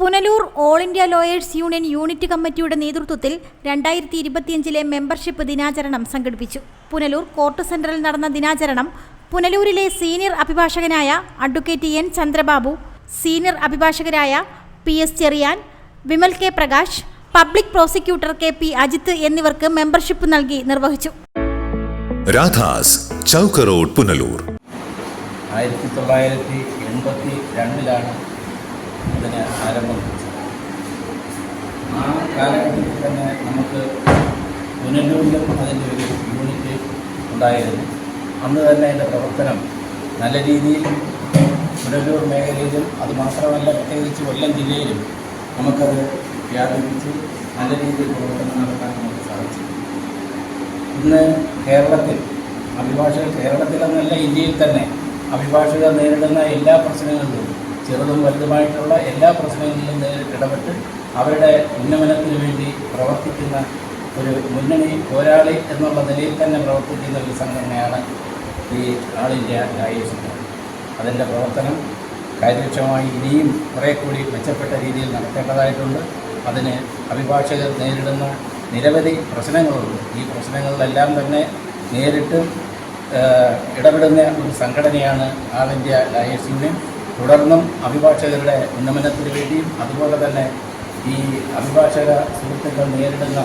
Punalur all India lawyers union unit കമ്മിറ്റിയുടെ നേതൃത്വത്തിൽ രണ്ടായിരത്തി ഇരുപത്തിയഞ്ചിലെ മെമ്പർഷിപ്പ് ദിനാചരണം സംഘടിപ്പിച്ചു. പുനലൂർ കോർട്ട് സെന്ററിൽ നടന്ന ദിനാചരണം പുനലൂരിലെ സീനിയർ അഭിഭാഷകനായ advocate N Chandrababu senior അഭിഭാഷകരായ P S Cherian Vimal K Prakash public prosecutor K P Ajith എന്നിവർക്ക് മെമ്പർഷിപ്പ് നൽകി നിർവഹിച്ചു. രാധാസ് ചൗക്ക് റോഡ് പുനലൂർ. ആയിരത്തി തൊള്ളായിരത്തി എൺപത്തി രണ്ടിലാണ് ഇതിന് ആരംഭം ആ കാലഘട്ടത്തിൽ തന്നെ നമുക്ക് പുനലൂരിലും അതിന്റെ ഒരു യൂണിറ്റ് ഉണ്ടായിരുന്നു. അന്ന് തന്നെ അതിന്റെ പ്രവർത്തനം നല്ല രീതിയിൽ പുനലൂർ മേഖലയിലും അതുമാത്രമല്ല പ്രത്യേകിച്ച് കൊല്ലം ജില്ലയിലും നമുക്കത് വ്യാപിപ്പിച്ച് നല്ല രീതിയിൽ പ്രവർത്തനം നടത്താൻ നമുക്ക് സാധിച്ചു. ഇന്ന് കേരളത്തിൽ അഭിഭാഷകർ കേരളത്തിലെന്നല്ല ഇന്ത്യയിൽ തന്നെ അഭിഭാഷകർ നേരിടുന്ന എല്ലാ പ്രശ്നങ്ങളിലും ചെറുതും വലുതുമായിട്ടുള്ള എല്ലാ പ്രശ്നങ്ങളിലും നേരിട്ട് ഇടപെട്ട് അവരുടെ ഉന്നമനത്തിന് വേണ്ടി പ്രവർത്തിക്കുന്ന ഒരു മുന്നണി പോരാളി എന്നുള്ള നിലയിൽ തന്നെ പ്രവർത്തിക്കുന്ന ഒരു സംഘടനയാണ് ഈ ആൾ ഇന്ത്യ ലായേഴ്സ് അതിന്റെ പ്രവർത്തനം കാര്യക്ഷമമായി ഇനിയും കുറേ കൂടി മെച്ചപ്പെട്ട രീതിയിൽ നടത്തേണ്ടതായിട്ടുണ്ട്. അതിന് അഭിഭാഷകർ നേരിടുന്ന നിരവധി പ്രശ്നങ്ങളുണ്ട്. ഈ പ്രശ്നങ്ങളിലെല്ലാം തന്നെ നേരിട്ട് ഇടപെടുന്ന ഒരു സംഘടനയാണ് ആൾ ഇന്ത്യ ലായേഴ്സ് യൂണിയൻ. തുടർന്നും അഭിഭാഷകരുടെ ഉന്നമനത്തിന് വേണ്ടിയും അതുപോലെ തന്നെ ഈ അഭിഭാഷക സുഹൃത്തുക്കൾ നേരിടുന്ന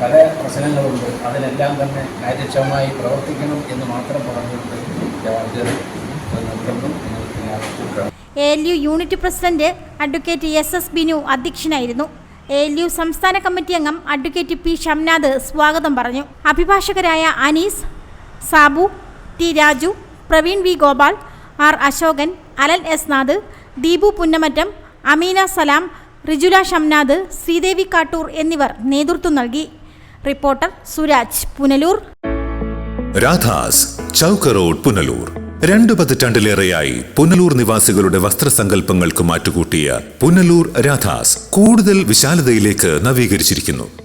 പല പ്രശ്നങ്ങളുണ്ട്. അതിനെല്ലാം തന്നെ കാര്യക്ഷമമായി പ്രവർത്തിക്കണം എന്ന് മാത്രം പറഞ്ഞുകൊണ്ട് A L U unit president advocate S S Binu അധ്യക്ഷനായിരുന്നു. എ എൽ യു സംസ്ഥാന കമ്മിറ്റി അംഗം അഡ്വക്കേറ്റ് പി ഷംനാഥ് സ്വാഗതം പറഞ്ഞു. അഭിഭാഷകരായ Anees Sabu T Raju Praveen V Gopal R Ashokan Alan S Nath Deepu Punnamattam Ameena Salam Rijula Shamnath Sreedevi Kattoor എന്നിവർ നേതൃത്വം നൽകി. Reporter Suraj Punalur. Radhas Chowk road Punalur. രണ്ടു പതിറ്റാണ്ടിലേറെയായി പുനലൂർ നിവാസികളുടെ വസ്ത്രസങ്കല്പങ്ങൾക്ക് മാറ്റുകൂട്ടിയ പുനലൂർ രാധാസ് കൂടുതൽ വിശാലതയിലേക്ക് നവീകരിച്ചിരിക്കുന്നു.